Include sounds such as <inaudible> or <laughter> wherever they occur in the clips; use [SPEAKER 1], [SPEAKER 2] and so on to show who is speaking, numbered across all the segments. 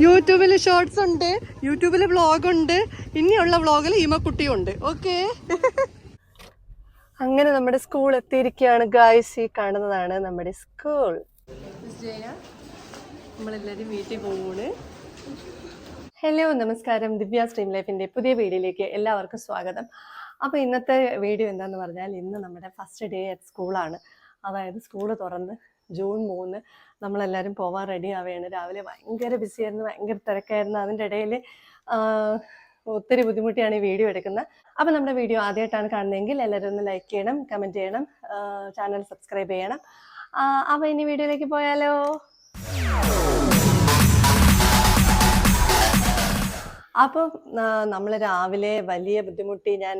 [SPEAKER 1] യൂട്യൂബിൽ ഷോർട്സ് ഉണ്ട് യൂട്യൂബിൽ വ്ളോഗ് ഉണ്ട് ഇനിയുള്ള വ്ളോഗിൽ ഈമക്കുട്ടിയുണ്ട് ഓക്കെ <laughs> അങ്ങനെ നമ്മുടെ സ്കൂൾ എത്തിയിരിക്കുകയാണ് ഗായ്സ് ഈ കാണുന്നതാണ് നമ്മുടെ സ്കൂൾ നമ്മളെല്ലാവരും വീട്ടിൽ പോവാണ് ഹലോ നമസ്കാരം. ദിവ്യ സ്ട്രീം ലൈഫിന്റെ പുതിയ വീഡിയോയിലേക്ക് എല്ലാവർക്കും സ്വാഗതം. അപ്പോൾ ഇന്നത്തെ വീഡിയോ എന്താന്ന് പറഞ്ഞാൽ ഇന്ന് നമ്മുടെ ഫസ്റ്റ് ഡേ അറ്റ് സ്കൂളാണ് അതായത് സ്കൂൾ തുറന്ന് ജൂൺ മൂന്ന് നമ്മളെല്ലാവരും പോവാൻ റെഡി ആവുകയാണ്. രാവിലെ ഭയങ്കര ബിസിയായിരുന്നു ഭയങ്കര തിരക്കായിരുന്നു. അതിന്റെ ഇടയിൽ ഒത്തിരി ബുദ്ധിമുട്ടിയാണ് ഈ വീഡിയോ എടുക്കുന്നത്. അപ്പോൾ നമ്മുടെ വീഡിയോ ആദ്യമായിട്ടാണ് കാണുന്നതെങ്കിൽ എല്ലാവരും ഒന്ന് ലൈക്ക് ചെയ്യണം കമന്റ് ചെയ്യണം ചാനൽ സബ്സ്ക്രൈബ് ചെയ്യണം. അപ്പോൾ ഇനി വീഡിയോയിലേക്ക് പോയാലോ? അപ്പം നമ്മൾ രാവിലെ വലിയ ബുദ്ധിമുട്ടി ഞാൻ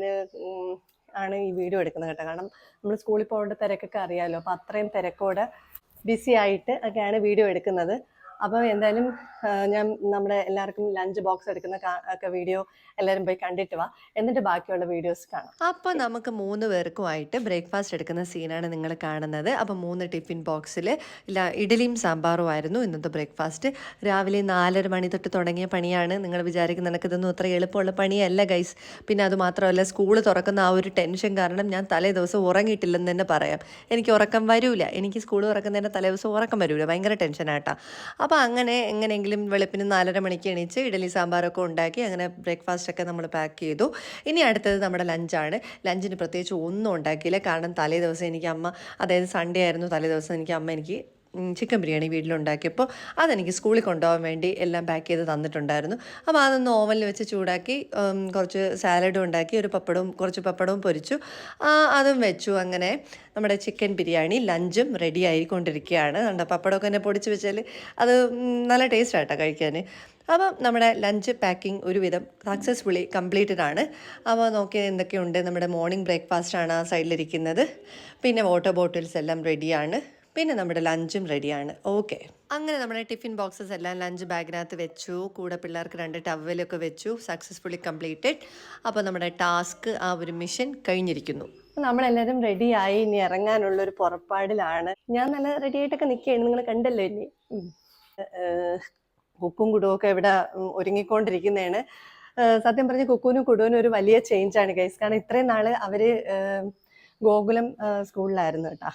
[SPEAKER 1] ആണ് ഈ വീഡിയോ എടുക്കുന്നത് കേട്ടോ. കാരണം നമ്മൾ സ്കൂളിൽ പോകേണ്ട തിരക്കൊക്കെ അറിയാമല്ലോ അപ്പോൾ അത്രയും തിരക്കോടെ ബിസി ആയിട്ട് ഒക്കെയാണ് വീഡിയോ എടുക്കുന്നത്. അപ്പോൾ എന്തായാലും ഞാൻ നമ്മുടെ എല്ലാവർക്കും ലഞ്ച് ബോക്സ് എടുക്കുന്ന ഒക്കെ വീഡിയോ എല്ലാവരും പോയി കണ്ടിട്ട് വാ. എന്നിട്ട് ബാക്കിയുള്ള വീഡിയോസ് കാണാം. അപ്പോൾ നമുക്ക് മൂന്ന് പേർക്കുമായിട്ട് ബ്രേക്ക്ഫാസ്റ്റ് എടുക്കുന്ന സീനാണ് നിങ്ങൾ കാണുന്നത്. അപ്പോൾ മൂന്ന് ടിഫിൻ ബോക്സിൽ ഇഡലിയും സാമ്പാറും ആയിരുന്നു ഇന്നത്തെ ബ്രേക്ക്ഫാസ്റ്റ് രാവിലെ നാലര മണി തൊട്ട് തുടങ്ങിയ പണിയാണ്. നിങ്ങൾ വിചാരിക്കുന്ന നിനക്കിതൊന്നും അത്ര എളുപ്പമുള്ള പണിയല്ല ഗൈസ് പിന്നെ അത് മാത്രമല്ല സ്കൂൾ തുറക്കുന്ന ആ ഒരു ടെൻഷൻ കാരണം ഞാൻ തലേ ദിവസം ഉറങ്ങിയിട്ടില്ലെന്ന് തന്നെ പറയാം. എനിക്ക് ഉറക്കം വരൂല. എനിക്ക് സ്കൂൾ തുറക്കുന്നതിന്റെ തലേ ദിവസം ഉറക്കം വരൂല. ഭയങ്കര ടെൻഷനായിട്ടാ അപ്പോൾ അങ്ങനെ എങ്ങനെയെങ്കിലും വെളുപ്പിന് നാലര മണിക്ക് എണീച്ച് ഇഡലി സാമ്പാറൊക്കെ ഉണ്ടാക്കി അങ്ങനെ ബ്രേക്ക്ഫാസ്റ്റ് ഒക്കെ നമ്മൾ പാക്ക് ചെയ്തു. ഇനി അടുത്തത് നമ്മുടെ ലഞ്ചാണ് ലഞ്ചിന് പ്രത്യേകിച്ച് ഒന്നും ഉണ്ടാക്കിയില്ല. കാരണം തലേ ദിവസം എനിക്ക് അമ്മ അതായത് സൺഡേ ആയിരുന്നു. തലേ ദിവസം എനിക്ക് അമ്മ എനിക്ക് ചിക്കൻ ബിരിയാണി വീട്ടിലുണ്ടാക്കിയപ്പോൾ അതെനിക്ക് സ്കൂളിൽ കൊണ്ടുപോകാൻ വേണ്ടി എല്ലാം പാക്ക് ചെയ്ത് തന്നിട്ടുണ്ടായിരുന്നു. അപ്പോൾ അതൊന്ന് ഓവനിൽ വെച്ച് ചൂടാക്കി കുറച്ച് സാലഡും ഉണ്ടാക്കി ഒരു പപ്പടവും കുറച്ച് പപ്പടവും പൊരിച്ചു. അതും വെച്ചു. അങ്ങനെ നമ്മുടെ ചിക്കൻ ബിരിയാണി ലഞ്ചും റെഡി ആയിക്കൊണ്ടിരിക്കുകയാണ്. നമ്മുടെ പപ്പടമൊക്കെ തന്നെ പൊടിച്ച് വെച്ചാൽ അത് നല്ല ടേസ്റ്റ് കഴിക്കാൻ അപ്പം നമ്മുടെ ലഞ്ച് പാക്കിംഗ് ഒരുവിധം സക്സസ്ഫുള്ളി കംപ്ലീറ്റഡ് ആണ്. അപ്പോൾ നോക്കിയത് എന്തൊക്കെയുണ്ട്. നമ്മുടെ മോർണിംഗ് ബ്രേക്ക്ഫാസ്റ്റ് ആണ് ആ സൈഡിലിരിക്കുന്നത് പിന്നെ വാട്ടർ ബോട്ടിൽസ് എല്ലാം റെഡിയാണ് പിന്നെ നമ്മുടെ ലഞ്ചും റെഡിയാണ് ഓക്കെ അങ്ങനെ നമ്മുടെ ടിഫിൻ ബോക്സസ് എല്ലാം ലഞ്ച് ബാഗിനകത്ത് വെച്ചു. കൂടെ പിള്ളേർക്ക് രണ്ട് ടവലൊക്കെ വെച്ചു. സക്സസ്ഫുള്ളി കംപ്ലീറ്റഡ് അപ്പോൾ നമ്മുടെ ടാസ്ക് ആ ഒരു മിഷൻ കഴിഞ്ഞിരിക്കുന്നു. നമ്മളെല്ലാവരും റെഡിയായി ഇനി ഇറങ്ങാനുള്ള ഒരു പുറപ്പാടിലാണ്. ഞാൻ നല്ല റെഡി ആയിട്ടൊക്കെ നിൽക്കുകയാണ്. നിങ്ങൾ കണ്ടല്ലോ ഇനി. കുക്കും കുടുവൊക്കെ ഇവിടെ ഒരുങ്ങിക്കൊണ്ടിരിക്കുന്നതാണ്. സത്യം പറഞ്ഞ കുക്കുവിനും കുടുവിനും ഒരു വലിയ ചേഞ്ചാണ് ഗൈസ് കാരണം ഇത്രയും നാൾ അവർ ഏഹ് ഗോകുലം സ്കൂളിലായിരുന്നു കേട്ടോ.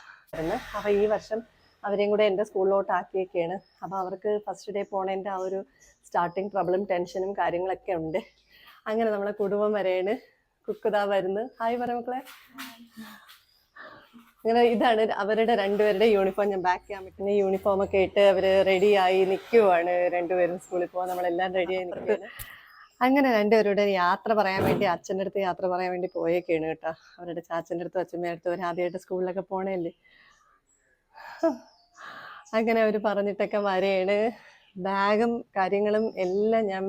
[SPEAKER 1] അപ്പൊ ഈ വർഷം അവരെയും കൂടെ എന്റെ സ്കൂളിലോട്ട് ആക്കിയൊക്കെയാണ് അപ്പൊ അവർക്ക് ഫസ്റ്റ് ഡേ പോണതിന്റെ ആ ഒരു സ്റ്റാർട്ടിങ് പ്രോബ്ലം ടെൻഷനും കാര്യങ്ങളൊക്കെ ഉണ്ട്. അങ്ങനെ നമ്മളെ കുടുംബം വരെയാണ് കുക്കുതാ വരുന്നത് ഹായ് പറ മക്കളെ. അങ്ങനെ ഇതാണ് അവരുടെ രണ്ടുപേരുടെ യൂണിഫോം ഞാൻ ബാക്ക് ചെയ്യാൻ പറ്റുന്ന യൂണിഫോം ഒക്കെ ഇട്ട് അവർ റെഡിയായി നിൽക്കുവാണ് രണ്ടുപേരും സ്കൂളിൽ പോകാൻ നമ്മളെല്ലാം റെഡിയായി നിൽക്കുകയാണ് അങ്ങനെ രണ്ടുപേരുടെ യാത്ര പറയാൻ വേണ്ടി അച്ഛന്റെ അടുത്ത് യാത്ര പറയാൻ വേണ്ടി പോയേക്കാണ് കേട്ടോ. അവരുടെ ചാച്ചന്റെ അടുത്തും അച്ഛമ്മയുടെ അടുത്തും അവർ ആദ്യമായിട്ട് സ്കൂളിലൊക്കെ പോണേല്ലേ. അങ്ങനെ അവർ പറഞ്ഞിട്ടൊക്കെ വരെയാണ് ബാഗും കാര്യങ്ങളും എല്ലാം ഞാൻ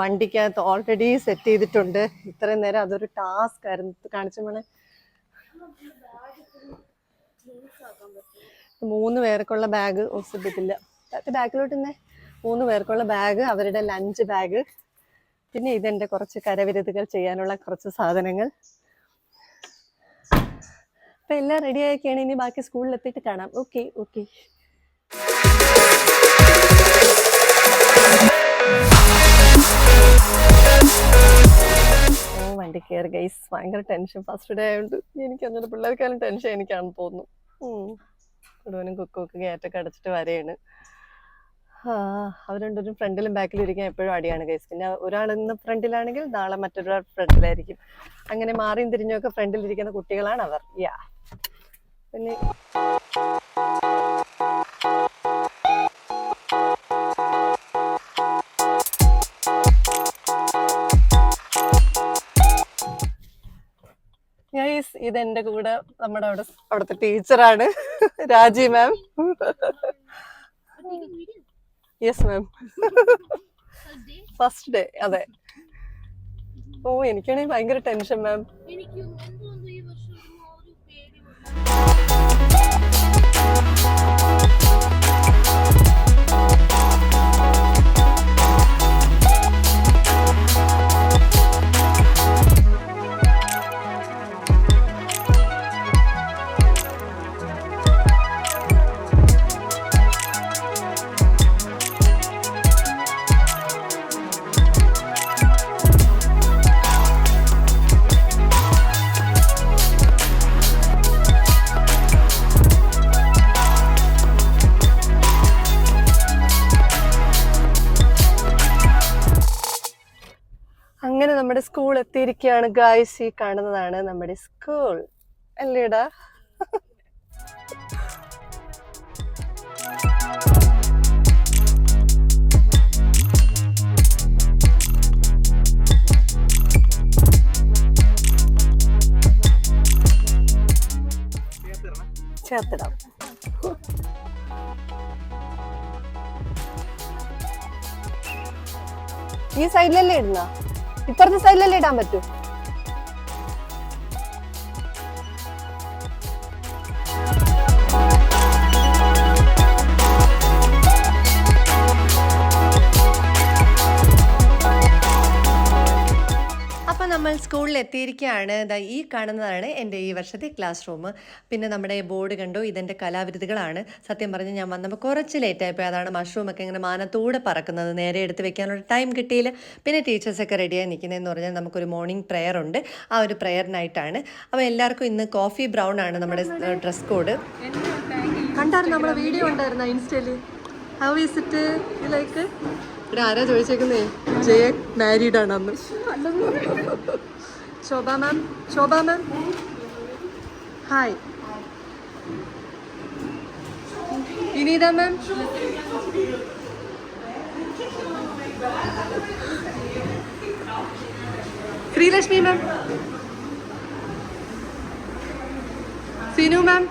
[SPEAKER 1] വണ്ടിക്കകത്ത് ഓൾറെഡി സെറ്റ് ചെയ്തിട്ടുണ്ട്. ഇത്രയും നേരം അതൊരു ടാസ്ക് ആയിരുന്നു. കാണിച്ചു മോളെ? മൂന്ന് പേർക്കുള്ള ബാഗ് ഒസിപ്പിട്ടില്ല ബാക്കിലോട്ട് തന്നെ മൂന്ന് പേർക്കുള്ള ബാഗ് അവരുടെ ലഞ്ച് ബാഗ് പിന്നെ ഇതെന്റെ കുറച്ച് കരവിരുതുകൾ ചെയ്യാനുള്ള കുറച്ച് സാധനങ്ങൾ. അപ്പൊ എല്ലാം റെഡി ആയിക്കാണ് ഇനി ബാക്കി സ്കൂളിൽ എത്തിയിട്ട് കാണാം. ഓക്കെ ഓക്കെ വണ്ടി കയറി ഗൈസ് ഭയങ്കര ടെൻഷൻ ഫസ്റ്റ് ഡേ ആയതുകൊണ്ട് എനിക്ക് അന്നേരം പിള്ളേർക്കാലും ടെൻഷൻ എനിക്കാണെന്ന് തോന്നുന്നു. കൊടുവനും കുക്കൊക്കെ ഗേറ്റൊക്കെ അടച്ചിട്ട് വരെയാണ്. അവർ രണ്ടുപേരും ഫ്രണ്ടിലും ബാക്കിലും ഇരിക്കാൻ എപ്പോഴും അടിയാണ് കേസ് പിന്നെ ഒരാൾ ഇന്ന് ഫ്രണ്ടിലാണെങ്കിൽ നാളെ മറ്റൊരാൾ ഫ്രണ്ടിലായിരിക്കും. അങ്ങനെ മാറിയും തിരിഞ്ഞൊക്കെ ഫ്രണ്ടിലിരിക്കുന്ന കുട്ടികളാണ് അവർ. യാ പിന്നെ ഗൈസ് ഇതെന്റെ കൂടെ നമ്മുടെ അവിടെ അവിടുത്തെ ടീച്ചറാണ് <laughs> Raji ma'am yes ma'am first day അതെ. <laughs> ഓ എനിക്കാണെങ്കിൽ ഭയങ്കര ടെൻഷൻ മാം എത്തിയിരിക്കുകയാണ് ഗായ്സ് ഈ കാണുന്നതാണ് നമ്മുടെ സ്കൂൾ അല്ലേടാ? ചേർത്തിടാം. ഈ സൈഡിലല്ലേ ഇടുന്ന? ഇപ്പുറത്തെ സൈഡിലല്ലേ ഇടാൻ പറ്റൂ? നമ്മൾ സ്കൂളിൽ എത്തിയിരിക്കുകയാണ് ഈ കാണുന്നതാണ് എന്റെ ഈ വർഷത്തെ ക്ലാസ് റൂം. പിന്നെ നമ്മുടെ ബോർഡ് കണ്ടു? ഇതെന്റെ കലാവിരുതുകളാണ് സത്യം പറഞ്ഞ് ഞാൻ വന്നപ്പോൾ കുറച്ച് ലേറ്റ് ആയിപ്പോയി അതാണ് മഷ്റൂമൊക്കെ ഇങ്ങനെ മാനത്തൂടെ പറക്കുന്നത്. നേരെ എടുത്ത് വെക്കാനുള്ള ടൈം കിട്ടിയില്ല. പിന്നെ ടീച്ചേഴ്സൊക്കെ റെഡിയായി നിൽക്കുന്നതെന്ന് പറഞ്ഞാൽ നമുക്കൊരു മോർണിംഗ് പ്രെയർ ഉണ്ട്. ആ ഒരു പ്രെയറിനായിട്ടാണ് അപ്പോൾ എല്ലാവർക്കും ഇന്ന് കോഫി ബ്രൗൺ ആണ് നമ്മുടെ ഡ്രസ് കോഡ് കണ്ടായിരുന്നു? നമ്മുടെ വീഡിയോ ഉണ്ടായിരുന്നു ഇൻസ്റ്റയിൽ ഹൗ ഈസ് ഇറ്റ് ലൈക്ക് ഇവിടെ ആരാ ചോദിച്ചേക്കുന്നേ? ജയ മാരീഡ് ആണ് അന്ന് Shobha ma'am Shobha ma'am hi Vineetha ma'am Sreelakshmi ma'am Sinu ma'am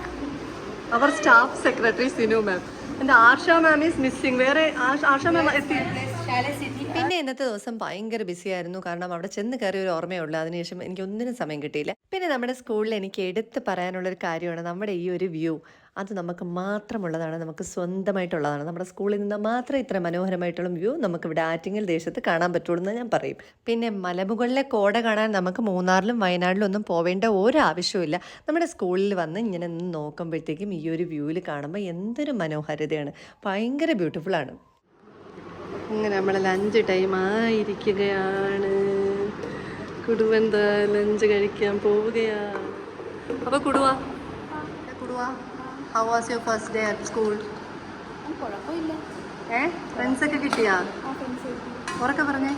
[SPEAKER 1] അവർ സ്റ്റാഫ് സെക്രട്ടറി സിനു മാം എന്റെ ആർഷ മാം ഈസ് മിസ്സിംഗ് വേറെ ആർഷ- മാം എത്തി. പിന്നെ ഇന്നത്തെ ദിവസം ഭയങ്കര ബിസി ആയിരുന്നു. കാരണം അവിടെ ചെന്ന് കയറിയ ഒരു ഓർമ്മയുള്ളൂ. അതിനുശേഷം എനിക്ക് ഒന്നിനും സമയം കിട്ടിയില്ല. പിന്നെ നമ്മുടെ സ്കൂളിൽ എനിക്ക് എടുത്ത് പറയാനുള്ള ഒരു കാര്യമാണ് നമ്മുടെ ഈ ഒരു വ്യൂ അത് നമുക്ക് മാത്രമുള്ളതാണ് നമുക്ക് സ്വന്തമായിട്ടുള്ളതാണ്. നമ്മുടെ സ്കൂളിൽ നിന്ന് മാത്രം ഇത്ര മനോഹരമായിട്ടുള്ള വ്യൂ നമുക്ക് ഇവിടെ ആറ്റിങ്ങൽ ദേശത്ത് കാണാൻ പറ്റുള്ളൂ എന്ന് ഞാൻ പറയും. പിന്നെ മലമുകളിലെ കോട കാണാൻ നമുക്ക് മൂന്നാറിലും വയനാട്ടിലും ഒന്നും പോവേണ്ട ഒരു ആവശ്യമില്ല നമ്മുടെ സ്കൂളിൽ വന്ന് ഇങ്ങനെ നിന്ന് നോക്കുമ്പോഴത്തേക്കും ഈ ഒരു വ്യൂവിൽ കാണുമ്പോൾ എന്തൊരു മനോഹരതയാണ്. ഭയങ്കര ബ്യൂട്ടിഫുൾ ആണ്. അങ്ങനെ നമ്മൾ ലഞ്ച് ടൈം ആയിരിക്കുകയാണ്. കുടുവന്ത ലഞ്ച് കഴിക്കാൻ പോവുകയാണ് അപ്പൊ കുടുവാ. കുടുവ. How was your first day at school
[SPEAKER 2] കുഴപ്പമില്ല.
[SPEAKER 1] ഏ? ഫ്രണ്ട്സ് ഒക്കെ കിട്ടിയാ? ഉറക്കെ പറഞ്ഞേ?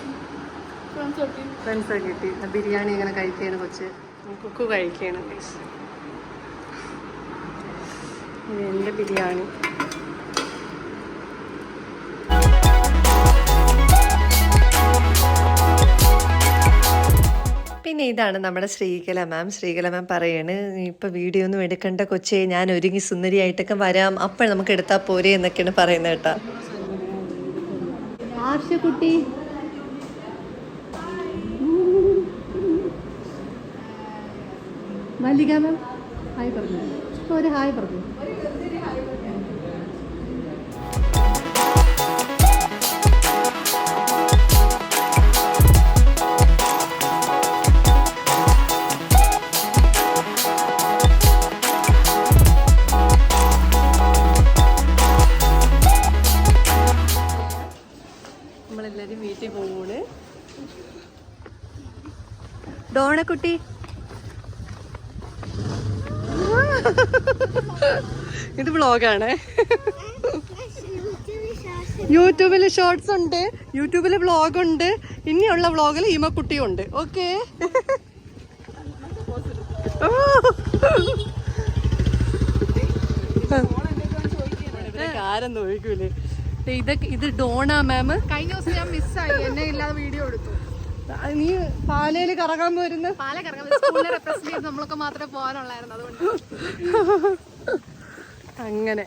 [SPEAKER 2] ഫ്രണ്ട്സ്
[SPEAKER 1] ഒക്കെ കിട്ടി. ബിരിയാണി ഇങ്ങനെ കഴിക്കുകയാണ് കൊച്ച്? കുക്ക് കഴിക്കുകയാണ് എന്റെ ബിരിയാണി? ഇതാണ് നമ്മുടെ ശ്രീകല മാം. ശ്രീകല മാം പറയാണ് ഇപ്പൊ വീഡിയോ ഒന്നും എടുക്കേണ്ട കൊച്ചേ ഞാൻ ഒരുങ്ങി സുന്ദരിയായിട്ടൊക്കെ വരാം. അപ്പോൾ നമുക്ക് എടുത്താൽ പോരെ എന്നൊക്കെയാണ് പറയുന്നത് കേട്ടോ. മാം ഹായ് പറഞ്ഞു. ഒരു ഹായ് പറഞ്ഞു. ഡോണക്കുട്ടി ഇത് വ്ളോഗാണ്. യൂട്യൂബിൽ ഷോർട്സ് ഉണ്ട്. യൂട്യൂബിൽ വ്ളോഗ് ഉണ്ട് ഇനിയുള്ള വ്ളോഗിൽ ഈമക്കുട്ടിയും ഉണ്ട്. ഓക്കെ? ആരെന്ന് ചോദിക്കൂലേ ഇതൊക്കെ ഇത് ഡോണാ മാം.
[SPEAKER 2] കഴിഞ്ഞ ദിവസം ഞാൻ മിസ്സായി എന്നെ ഇല്ലാതെ വീഡിയോ എടുത്തു.
[SPEAKER 1] നീ പാലയിൽ കറങ്ങാൻ പോരുന്ന
[SPEAKER 2] റെപ്രസെന്റ് ചെയ്ത് നമ്മളൊക്കെ മാത്രമേ പോകാനുള്ളായിരുന്നു അതുകൊണ്ട്.
[SPEAKER 1] അങ്ങനെ.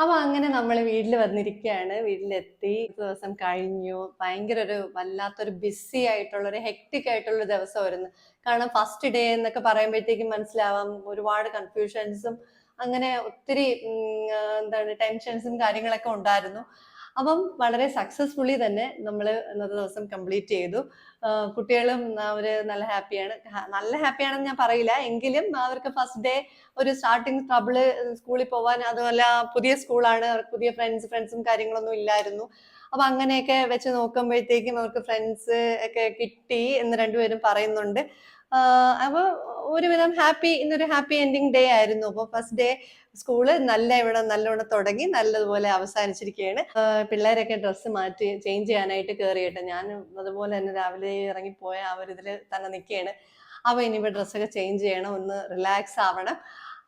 [SPEAKER 1] അപ്പൊ അങ്ങനെ നമ്മൾ വീട്ടിൽ വന്നിരിക്കുകയാണ് വീട്ടിലെത്തി. ദിവസം കഴിഞ്ഞു. ഭയങ്കര ഒരു വല്ലാത്തൊരു ബിസി ആയിട്ടുള്ള ഒരു ഹെക്ടിക് ആയിട്ടുള്ള ഒരു ദിവസമായിരുന്നു. കാരണം ഫസ്റ്റ് ഡേ എന്നൊക്കെ പറയുമ്പോഴത്തേക്കും മനസ്സിലാവാം ഒരുപാട് കൺഫ്യൂഷൻസും അങ്ങനെ ഒത്തിരി എന്താണ് ടെൻഷൻസും കാര്യങ്ങളൊക്കെ ഉണ്ടായിരുന്നു. അപ്പം വളരെ സക്സസ്ഫുള്ളി തന്നെ നമ്മൾ ഇന്നത്തെ ദിവസം കംപ്ലീറ്റ് ചെയ്തു. കുട്ടികളും അവർ നല്ല ഹാപ്പിയാണ് നല്ല ഹാപ്പിയാണെന്ന് ഞാൻ പറയില്ല. എങ്കിലും അവർക്ക് ഫസ്റ്റ് ഡേ ഒരു സ്റ്റാർട്ടിങ് ട്രബിൾ സ്കൂളിൽ പോവാൻ അതുമല്ല പുതിയ സ്കൂളാണ് അവർക്ക് പുതിയ ഫ്രണ്ട്സ് ഫ്രണ്ട്സും കാര്യങ്ങളൊന്നും ഇല്ലായിരുന്നു. അപ്പൊ അങ്ങനെയൊക്കെ വെച്ച് നോക്കുമ്പോഴത്തേക്കും അവർക്ക് ഫ്രണ്ട്സ് ഒക്കെ കിട്ടി എന്ന് രണ്ടുപേരും പറയുന്നുണ്ട്. അപ്പോൾ ഒരുവിധം ഹാപ്പി ഇന്നൊരു ഹാപ്പി എൻഡിങ് ഡേ ആയിരുന്നു. അപ്പോൾ ഫസ്റ്റ് ഡേ സ്കൂൾ നല്ല ഇവിടെ നല്ലോണം തുടങ്ങി നല്ലതുപോലെ അവസാനിച്ചിരിക്കുകയാണ് പിള്ളേരൊക്കെ ഡ്രസ്സ് മാറ്റി ചേഞ്ച് ചെയ്യാനായിട്ട് കയറിയിട്ട് ഞാൻ അതുപോലെ തന്നെ രാവിലെ ഇറങ്ങിപ്പോയ ഇതിൽ തന്നെ നിൽക്കുകയാണ്. അപ്പോൾ ഇനിയിപ്പോൾ ഡ്രസ്സൊക്കെ ചേഞ്ച് ചെയ്യണം ഒന്ന് റിലാക്സ് ആവണം.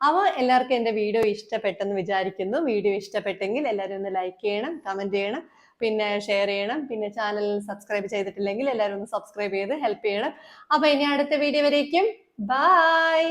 [SPEAKER 1] അവ എല്ലാവർക്കും എന്റെ വീഡിയോ ഇഷ്ടപ്പെട്ടെന്ന് വിചാരിക്കുന്നു. വീഡിയോ ഇഷ്ടപ്പെട്ടെങ്കിൽ എല്ലാവരും ഒന്ന് ലൈക്ക് ചെയ്യണം കമന്റ് ചെയ്യണം പിന്നെ ഷെയർ ചെയ്യണം. പിന്നെ ചാനൽ സബ്സ്ക്രൈബ് ചെയ്തിട്ടില്ലെങ്കിൽ എല്ലാവരും ഒന്ന് സബ്സ്ക്രൈബ് ചെയ്ത് ഹെൽപ്പ് ചെയ്യണം. അപ്പോൾ ഇനി അടുത്ത വീഡിയോ വരേക്കും. ബൈ